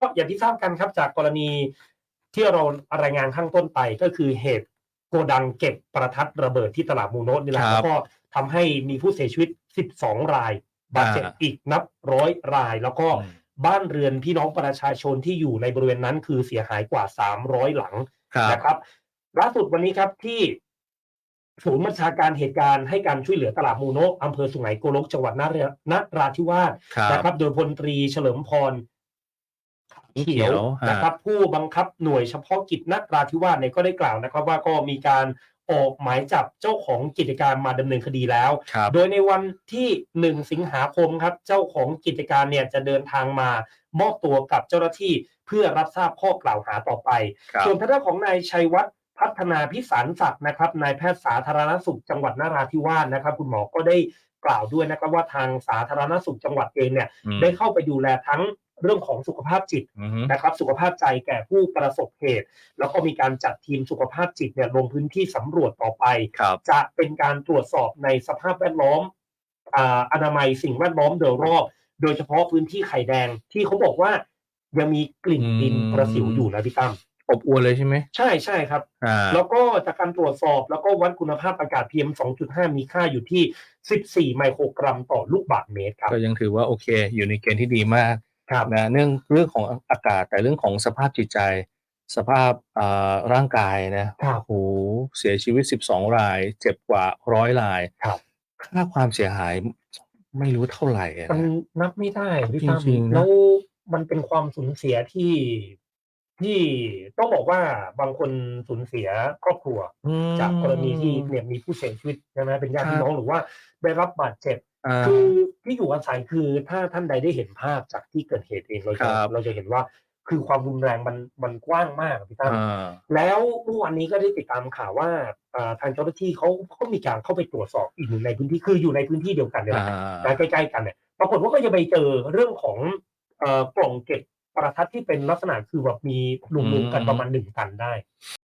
ก็อย่างที่ทราบกันครับจากกรณีที่เรารายงานข้างต้นไปก็คือเหตุโกดังเก็บประทัดระเบิดที่ตลาดมูโนะนี่แหละครับแล้วก็ทำให้มีผู้เสียชีวิต 12 ราย บาดเจ็บอ่าอีกนับร้อยราย แล้วก็อืมบ้านเรือนพี่น้องประชาชนที่อยู่ในบริเวณนั้นคือเสียหายกว่า 300 หลังครับนะครับล่าสุดวันนี้ครับที่ศูนย์บัญชาการเหตุการณ์ให้การช่วยเหลือตลาดมูโนะอำเภอสุไหงโกลกจังหวัดนรานาราธิวาสครับนะครับ โดยพลตรีเฉลิมพร เขีเขียยววฮะนะครับผู้บังคับหน่วยเฉพาะกิจนราธิวาสเนี่ยก็ได้กล่าวนะครับ ว่าก็มีการออกหมายจับเจ้าของกิจการมาดำเนินคดีแล้วครับโดยในวันที่ 1 สิงหาคมครับ เจ้าของกิจการเนี่ยจะเดินทางมามอบตัวกับเจ้าหน้าที่เพื่อรับทราบข้อกล่าวหาต่อไปครับส่วนทางด้านของนายชัยวัฒน์พัฒนาพิสารศักดิ์นะครับนายแพทย์สาธารณสุขจังหวัดนราธิวาสนะครับ คุณหมอก็ได้กล่าวด้วยนะครับว่าทางสาธารณสุขจังหวัดเองเนี่ยอืมได้เข้าไปดูแลทั้ง เรื่องของสุขภาพจิตอือฮึนะครับสุขภาพใจแก่ผู้ประสบเหตุ แล้วก็มีการจัดทีมสุขภาพจิตเนี่ยลงพื้นที่สำรวจต่อไปครับจะเป็นการตรวจสอบในสภาพแวดล้อมอ่าอนามัยสิ่งแวดล้อมโดยรอบ โดยเฉพาะพื้นที่ไข่แดงที่เขาบอกว่ายังมีกลิ่นดินอืมประสิวอยู่นะพี่ตั้มอบอวนเลยใช่ไหมใช่ใช่ครับอ่าแล้วก็จากการตรวจสอบแล้วก็วัดคุณภาพอากาศ PM 2.5 มีค่าอยู่ที่ 14 ไมโครกรัมต่อลูกบาศก์เมตรครับ ก็ยังถือว่าโอเค อยู่ในเกณฑ์ที่ดีมาก ครับ นะเนื่องเรื่องของอากาศ แต่เรื่องของสภาพจิตใจ สภาพอ่าร่างกายนะครับ โอ้โหเสียชีวิต 12 ราย เจ็บกว่าร้อยราย ครับ ค่าความเสียหายไม่รู้เท่าไหร่อะมันนะ นับไม่ได้พี่ตั้มจริงๆนะ แล้วมันเป็นความสูญเสียที่ที่ต้องบอกว่าบางคนสูญเสียครอบครัว อืม จากกรณีที่เนี่ยมีผู้เสียชีวิตใช่ไหมเป็นญาติครับพี่น้องหรือว่าได้รับบาดเจ็บ อ่า คือที่อยู่อาศัยคือถ้าท่านใดได้เห็นภาพจากที่เกิดเหตุเองเราครัจะบ เราจะเห็นว่าคือความรุนแรงมันมันกว้างมากพี่ตั้ม อ่า แล้วเมื่อวานนี้ก็ได้ติดตามข่าวว่าอ่าทางเจ้าหน้าที่เขาเขามีการเข้าไปตรวจสอบอีกหนึ่งในพื้นที่คืออยู่ในพื้นที่เดียวกันเนี่ยแหละอ่านะใกล้ๆกันเนี่ยปรากฏว่าก็จะไปเจอเรื่องของเอ่อกล่องเก็บประทัดที่เป็นลักษณะคือแบบมีรวมๆกันประมาณหนึ่งตันได้